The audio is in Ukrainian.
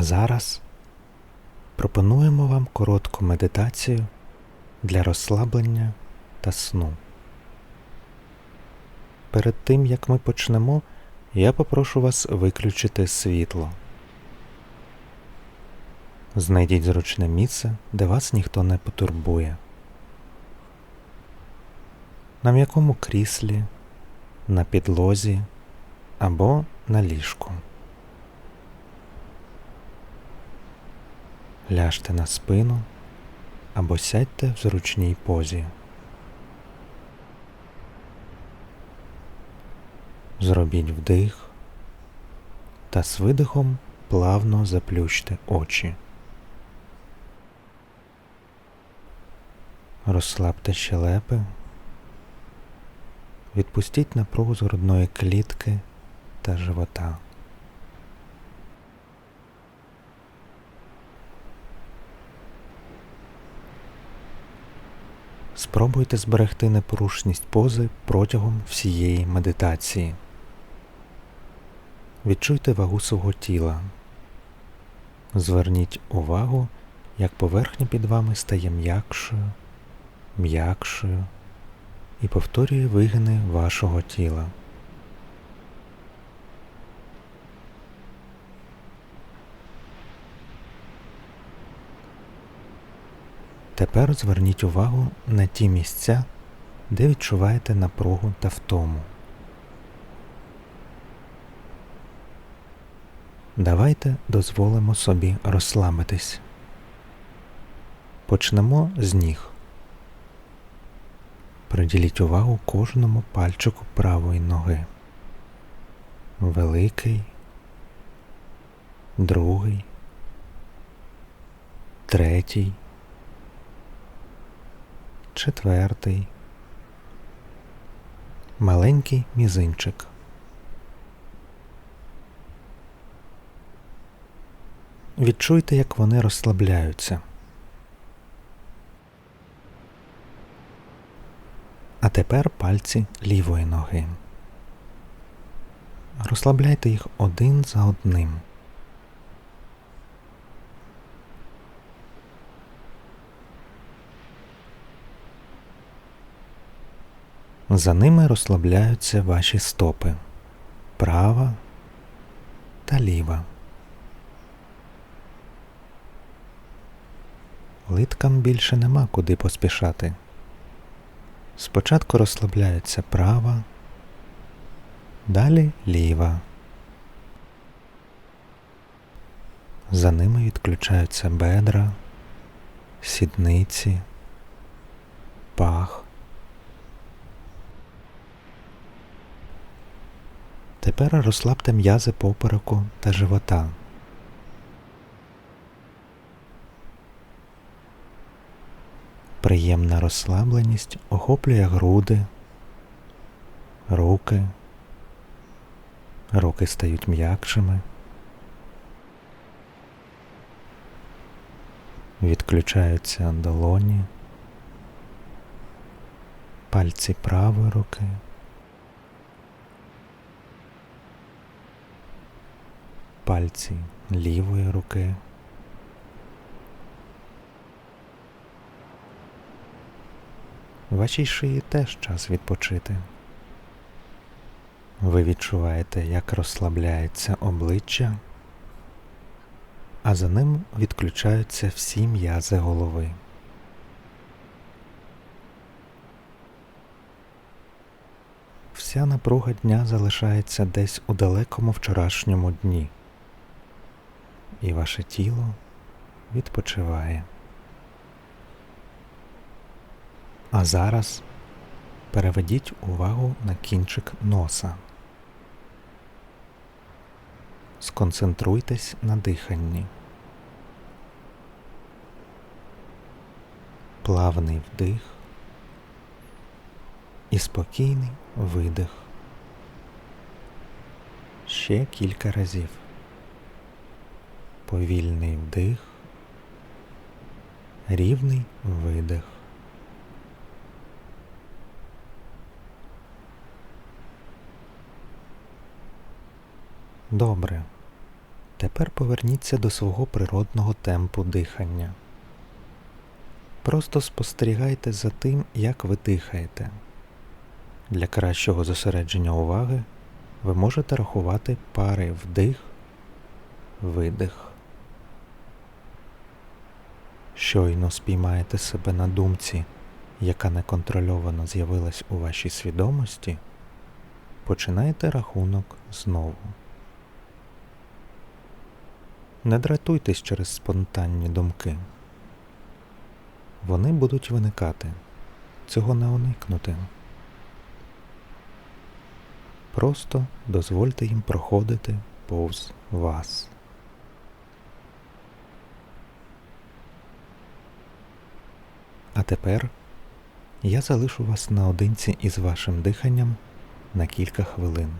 А зараз пропонуємо вам коротку медитацію для розслаблення та сну. Перед тим як ми почнемо, я попрошу вас виключити світло. Знайдіть зручне місце, де вас ніхто не потурбує. На м'якому кріслі, на підлозі або на ліжку. Ляжте на спину або сядьте в зручній позі. Зробіть вдих та з видихом плавно заплющте очі. Розслабте щелепи, відпустіть напругу з грудної клітки та живота. Спробуйте зберегти непорушність пози протягом всієї медитації. Відчуйте вагу свого тіла. Зверніть увагу, як поверхня під вами стає м'якшою, м'якшою і повторює вигини вашого тіла. Тепер зверніть увагу на ті місця, де відчуваєте напругу та втому. Давайте дозволимо собі розслабитись. Почнемо з ніг. Приділіть увагу кожному пальчику правої ноги. Великий, другий, третій, четвертий, маленький мізинчик. Відчуйте, як вони розслабляються. А тепер пальці лівої ноги. Розслабляйте їх один за одним. За ними розслабляються ваші стопи права та ліва. Литкам більше нема куди поспішати. Спочатку розслабляється права, далі ліва. За ними відключаються бедра, сідниці, пах. Тепер розслабте м'язи попереку та живота. Приємна розслабленість охоплює груди, руки, руки стають м'якшими. Відключаються долоні, пальці правої руки, пальці лівої руки. Вашій шиї теж час відпочити. Ви відчуваєте, як розслабляється обличчя, а за ним відключаються всі м'язи голови. Вся напруга дня залишається десь у далекому вчорашньому дні, і ваше тіло відпочиває. А зараз переведіть увагу на кінчик носа. Сконцентруйтесь на диханні. Плавний вдих і спокійний видих. Ще кілька разів. Повільний вдих, рівний видих. Добре. Тепер поверніться до свого природного темпу дихання. Просто спостерігайте за тим, як ви дихаєте. Для кращого зосередження уваги ви можете рахувати пари вдих, видих. Щойно спіймаєте себе на думці, яка неконтрольовано з'явилась у вашій свідомості, починайте рахунок знову. Не дратуйтесь через спонтанні думки. Вони будуть виникати. Цього не уникнути. Просто дозвольте їм проходити повз вас. А тепер я залишу вас наодинці із вашим диханням на кілька хвилин.